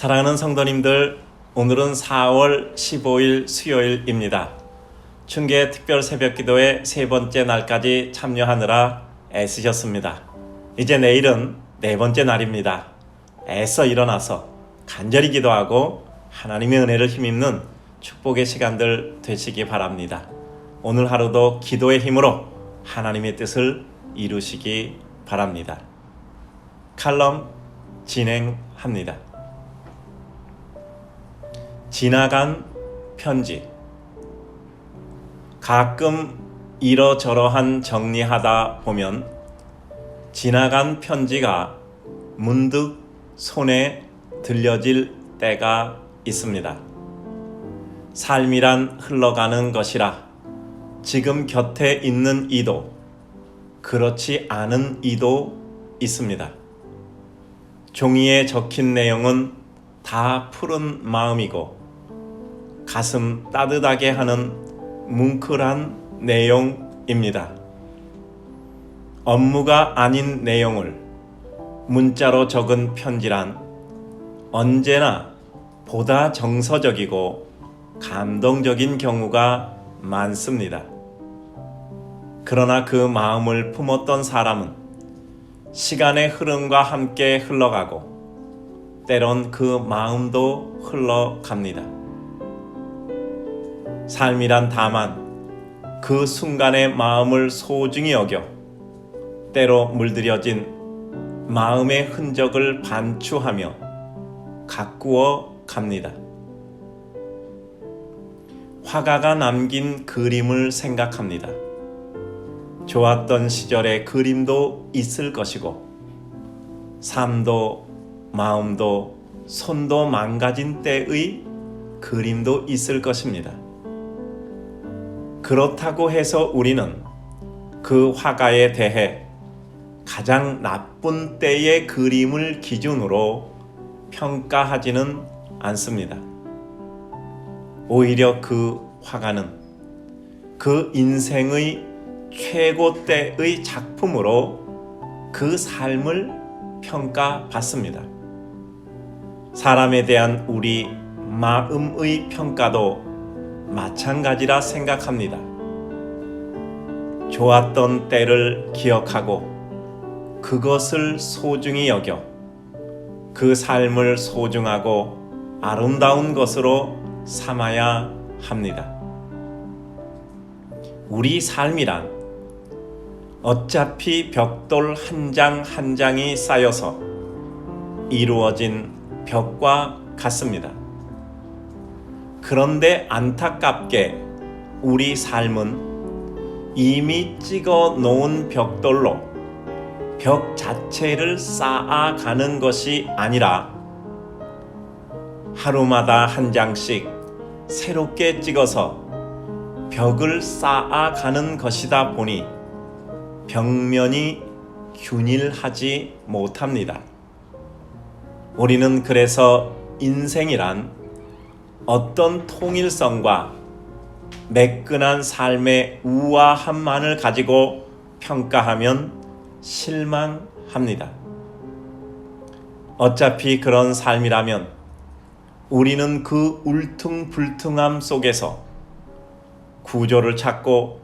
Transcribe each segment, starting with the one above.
사랑하는 성도님들, 오늘은 4월 15일 수요일입니다. 춘계 특별 새벽 기도의 세 번째 날까지 참여하느라 애쓰셨습니다. 이제 내일은 네 번째 날입니다. 애써 일어나서 간절히 기도하고 하나님의 은혜를 힘입는 축복의 시간들 되시기 바랍니다. 오늘 하루도 기도의 힘으로 하나님의 뜻을 이루시기 바랍니다. 칼럼 진행합니다. 지나간 편지 가끔 이러저러한 정리하다 보면 지나간 편지가 문득 손에 들려질 때가 있습니다. 삶이란 흘러가는 것이라 지금 곁에 있는 이도 그렇지 않은 이도 있습니다. 종이에 적힌 내용은 다 푸른 마음이고 가슴 따뜻하게 하는 뭉클한 내용입니다. 업무가 아닌 내용을 문자로 적은 편지란 언제나 보다 정서적이고 감동적인 경우가 많습니다. 그러나 그 마음을 품었던 사람은 시간의 흐름과 함께 흘러가고 때론 그 마음도 흘러갑니다. 삶이란 다만 그 순간의 마음을 소중히 여겨 때로 물들여진 마음의 흔적을 반추하며 가꾸어 갑니다. 화가가 남긴 그림을 생각합니다. 좋았던 시절의 그림도 있을 것이고, 삶도 마음도 손도 망가진 때의 그림도 있을 것입니다. 그렇다고 해서 우리는 그 화가에 대해 가장 나쁜 때의 그림을 기준으로 평가하지는 않습니다. 오히려 그 화가는 그 인생의 최고 때의 작품으로 그 삶을 평가받습니다. 사람에 대한 우리 마음의 평가도 마찬가지라 생각합니다. 좋았던 때를 기억하고 그것을 소중히 여겨 그 삶을 소중하고 아름다운 것으로 삼아야 합니다. 우리 삶이란 어차피 벽돌 한 장한 장이 쌓여서 이루어진 벽과 같습니다. 그런데 안타깝게 우리 삶은 이미 찍어 놓은 벽돌로 벽 자체를 쌓아가는 것이 아니라 하루마다 한 장씩 새롭게 찍어서 벽을 쌓아가는 것이다 보니 벽면이 균일하지 못합니다. 우리는 그래서 인생이란 어떤 통일성과 매끈한 삶의 우아함만을 가지고 평가하면 실망합니다. 어차피 그런 삶이라면 우리는 그 울퉁불퉁함 속에서 구조를 찾고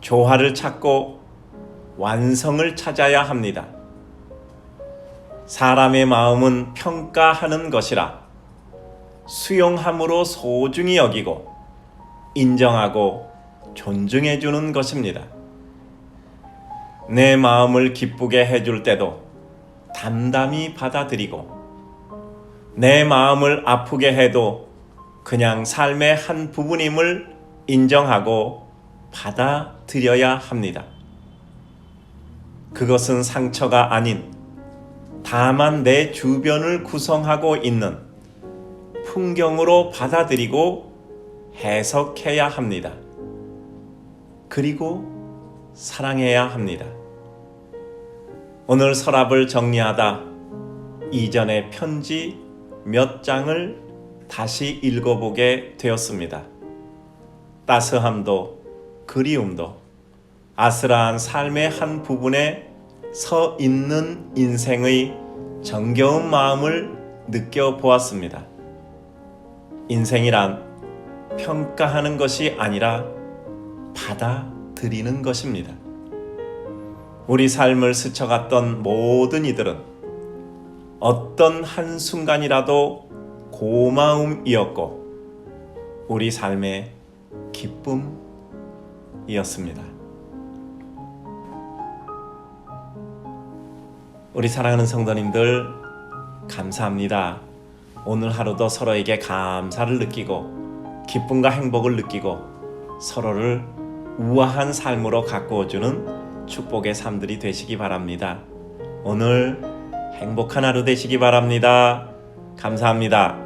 조화를 찾고 완성을 찾아야 합니다. 사람의 마음은 평가하는 것이라 수용함으로 소중히 여기고 인정하고 존중해 주는 것입니다. 내 마음을 기쁘게 해줄 때도 담담히 받아들이고 내 마음을 아프게 해도 그냥 삶의 한 부분임을 인정하고 받아들여야 합니다. 그것은 상처가 아닌 다만 내 주변을 구성하고 있는 풍경으로 받아들이고 해석해야 합니다. 그리고 사랑해야 합니다. 오늘 서랍을 정리하다 이전의 편지 몇 장을 다시 읽어보게 되었습니다. 따스함도 그리움도 아슬한 삶의 한 부분에 서 있는 인생의 정겨운 마음을 느껴보았습니다. 인생이란 평가하는 것이 아니라 받아들이는 것입니다. 우리 삶을 스쳐갔던 모든 이들은 어떤 한순간이라도 고마움이었고 우리 삶의 기쁨이었습니다. 우리 사랑하는 성도님들 감사합니다. 오늘 하루도 서로에게 감사를 느끼고 기쁨과 행복을 느끼고 서로를 우아한 삶으로 가꾸어주는 축복의 삶들이 되시기 바랍니다. 오늘 행복한 하루 되시기 바랍니다. 감사합니다.